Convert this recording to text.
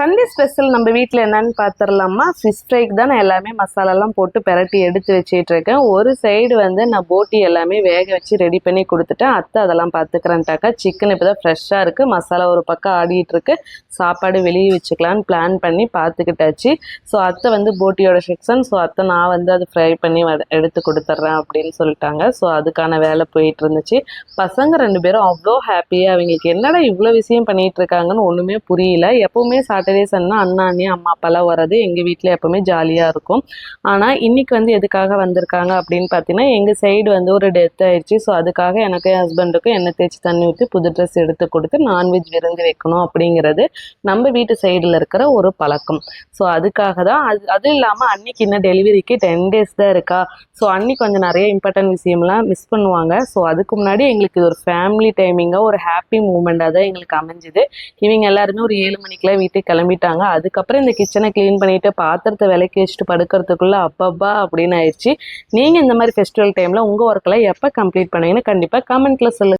Sunday special நம்ம வீட்டில் என்னன்னு பார்த்துடலாமா ஃபிஷ் ஃப்ரைக்கு தான் நான் எல்லாமே மசாலாலாம் போட்டு பிரட்டி எடுத்து வச்சிட்டு இருக்கேன் ஒரு சைடு வந்து நான் போட்டி எல்லாமே வேக வச்சு ரெடி பண்ணி கொடுத்துட்டேன். அத்தை அதெல்லாம் பார்த்துக்கிறேன்ட்டாக்கா சிக்கன் இப்போ தான் ஃப்ரெஷ்ஷாக இருக்குது மசாலா ஒரு பக்கம் ஆடிட்டு இருக்கு சாப்பாடு வெளியே வச்சுக்கலான்னு பிளான் பண்ணி பார்த்துக்கிட்டாச்சு ஸோ அத்தை வந்து போட்டியோட செக்ஷன் ஸோ அத்தை நான் வந்து அது ஃப்ரை பண்ணி எடுத்து கொடுத்துட்றேன் அப்படின்னு சொல்லிட்டாங்க. ஸோ அதுக்கான வேலை போயிட்டு இருந்துச்சு பசங்க ரெண்டு பேரும் அவ்வளோ ஹாப்பியாக அவங்களுக்கு என்னடா இவ்வளோ விஷயம் பண்ணிகிட்டு இருக்காங்கன்னு ஒன்றுமே புரியல. எப்போவுமே சாட்டை சன்னா அண்ணா அண்ணி அம்மா அப்பாலாம் வர்றது எங்கள் வீட்டில் எப்போவுமே ஜாலியாக இருக்கும். ஆனால் இன்றைக்கி வந்து எதுக்காக வந்திருக்காங்க அப்படின்னு பார்த்தீங்கன்னா எங்கள் சைடு வந்து ஒரு டெத் ஆயிடுச்சு. ஸோ அதுக்காக எனக்கு என் ஹஸ்பண்டுக்கும் எண்ணெய் தேய்ச்சி தண்ணி ஊற்றி புது ட்ரெஸ் எடுத்து கொடுத்து நான்வெஜ் விருந்து வைக்கணும் அப்படிங்கிறது நம்ம வீட்டு சைடில் இருக்கிற ஒரு பழக்கம். ஸோ அதுக்காக தான் அது அதுவும் இல்லாமல் அன்னைக்கு இன்னும் டெலிவரிக்கு டென் டேஸ் தான் இருக்கா? ஸோ அன்னைக்கு கொஞ்சம் நிறைய இம்பார்ட்டன்ட் விஷயம்லாம் மிஸ் பண்ணுவாங்க. ஸோ அதுக்கு முன்னாடி எங்களுக்கு இது ஒரு ஃபேமிலி டைமிங்காக ஒரு ஹாப்பி மூமெண்ட்டாக தான் எங்களுக்கு அமைஞ்சுது. இவங்க எல்லாருமே ஒரு ஏழு மணிக்கெல்லாம் வீட்டுக்கு கிளம்பிட்டாங்க. அதுக்கப்புறம் இந்த கிச்சனை க்ளீன் பண்ணிட்டு பாத்திரத்தை விலைக்கு வச்சுட்டு படுக்கிறதுக்குள்ளே அப்பப்பா அப்படின்னு ஆயிடுச்சு. நீங்கள் இந்த மாதிரி ஃபெஸ்டிவல் டைமில் உங்கள் ஒர்க்கெல்லாம் எப்போ கம்ப்ளீட் பண்ணுவீங்கன்னு கண்டிப்பாக கமெண்ட்டில் சொல்லுங்கள்